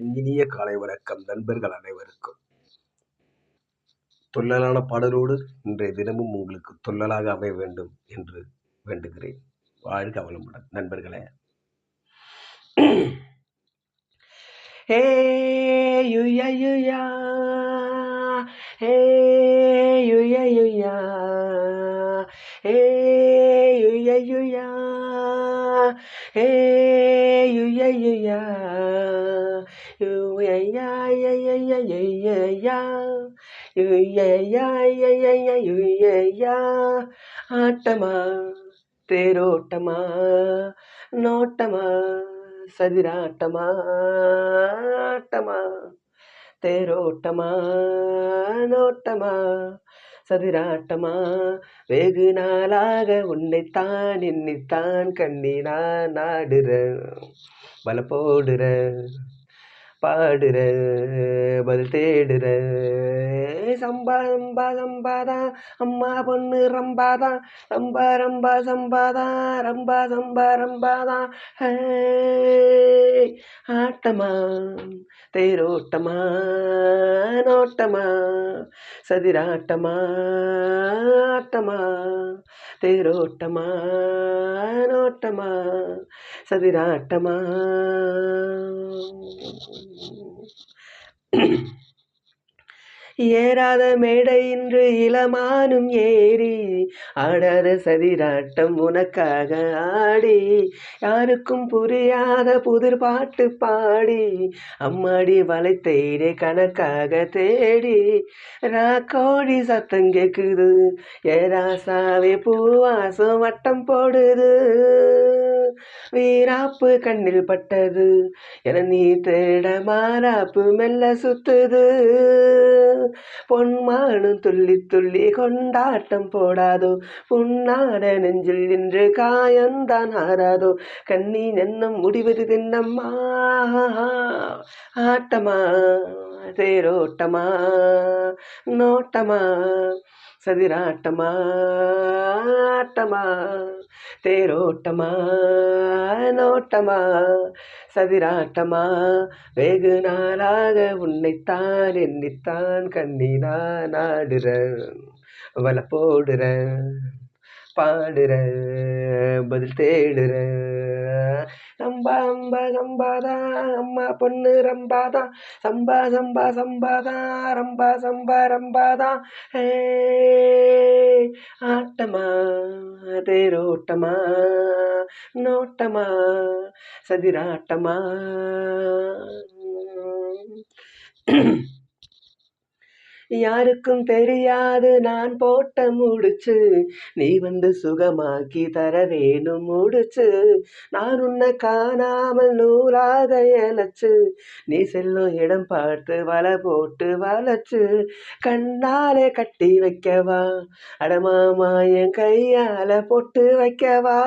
என் இனிய காலை வணக்கம் நண்பர்கள் அனைவருக்கும். தொல்லலான பாடலோடு இன்றைய தினமும் உங்களுக்கு தொல்லலாக அமைய வேண்டும் என்று வேண்டுகிறேன். வாழ்க வளமுடன் நண்பர்களே. ஏ யுயா யுயா ஏ யுயா யுயா ஏ யுயா யுயா ஹே ஆட்டமா தேரோட்டமா நோட்டமா சதிராட்டமா ஆட்டமா தேரோட்டமா நோட்டமா சதிராட்டமா? வெகு நாளாக உன்னைத்தான் எண்ணித்தான் கண்ணி நாடுற பல போடுற பாடுற பதில் தேடுற. சம்பா ரம்பா சம்பாதா அம்மா பொண்ணு ரம்பாதா சம்பா ரம்பா சம்பாதா ரம்பா சம்பா ரம்பாதா ஆட்டமா தேரோட்டமா நோட்டமா சதிராட்டமா ஆட்டமா தேரோட்டமா நோட்டமா சதிராட்டமா. ஏறாத மேடை இன்று இளமானும் ஏறி ஆடாத சதிராட்டம் உனக்காக ஆடி யாருக்கும் புரியாத புதிர் பாட்டு பாடி அம்மாடி வலை தேடி கணக்காக தேடி ராக்கோடி சத்தம் கேக்குது ஏராசாவே பூவாசம் வட்டம் போடுது வீராப்பு கண்ணில் பட்டது என நீ தேட மாறாப்பு மெல்ல சுத்துது. பொன்மானும் துள்ளி துள்ளி கொண்டாட்டம் போடாதோ? புண்ணாட நெஞ்சில் நின்று காயந்தான் ஆறாதோ? கண்ணி நென்னம் முடிவது தின்னம்மா ஆட்டமா? தேரோட்டமா நோட்டமா சதிராட்டமா ஆட்டமா தேரோட்டமா நோட்டமா சதிராட்டமா வெகு நாளாக உன்னைத்தான் எண்ணித்தான் கண்ணினா நாடுற வல போடுற பாடுற பதில் தேடுற. சம்பா அம்பா சம்பாதா அம்மா பொண்ணு ரம்பாதா. சம்பா சம்பா சம்பாதா ரம்பா சம்பா ரம்பாதா. ஆட்டமா தேரோட்டமா. நோட்டமா சதிராட்டமா. யாருக்கும் தெரியாது நான் போட்ட முடிச்சு. நீ வந்து சுகமாக்கி தர வேணும் முடிச்சு. நான் உன்னை காணாமல் நூலாக இழைச்சு. நீ செல்லும் இடம் பார்த்து வலை போட்டு வளைச்சு. கண்ணாலே கட்டி வைக்கவா. அடமாமா என் கையால பொட்டு வைக்கவா.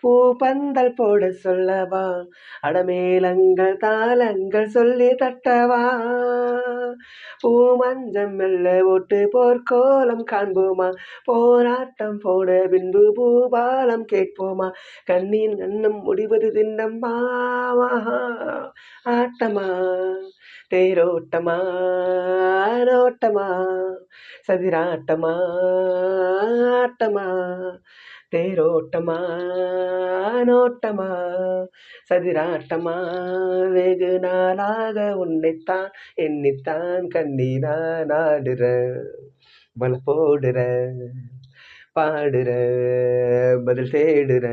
பூ பந்தல் போட சொல்லவா. அடமேலங்கள் தாளங்கள் சொல்லி தட்டவா. பூ மஞ்சம் மெல்ல ஓட்டு போர்க்கோலம் காண்போமா? போராட்டம் போட பின்பு பூபாலம் கேட்போமா? கண்ணின் கண்ணம் முடிவது தின்னம்மா ஆட்டமா? தேரோட்டமா? நோட்டமா சதிராட்டமா? ஆட்டமா? தேரோட்டமா நோட்டமா சதிராட்டமா வெகு நாளாக உன்னைத்தான் எண்ணித்தான் கண்ணீரா நாடுற பல போடுற. பாடுற பதில் தேடுற.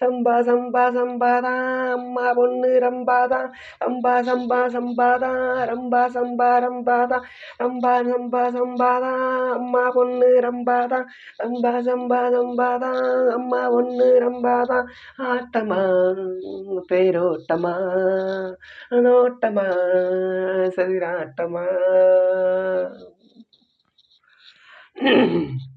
சம்பா சம்பா சம்பாதா அம்மா பொண்ணு ரம்பாதா. சம்பா சம்பா சம்பாதா ரம்பா சம்பா ரம்பாதா. ரம்பா சம்பா சம்பாதா அம்மா பொண்ணு ரம்பாதா. ரம்பா சம்பா சம்பாதா அம்மா பொண்ணு ரம்பாதா. ஆட்டமா பேரோட்டமா நோட்டமா சதிராட்டமா mm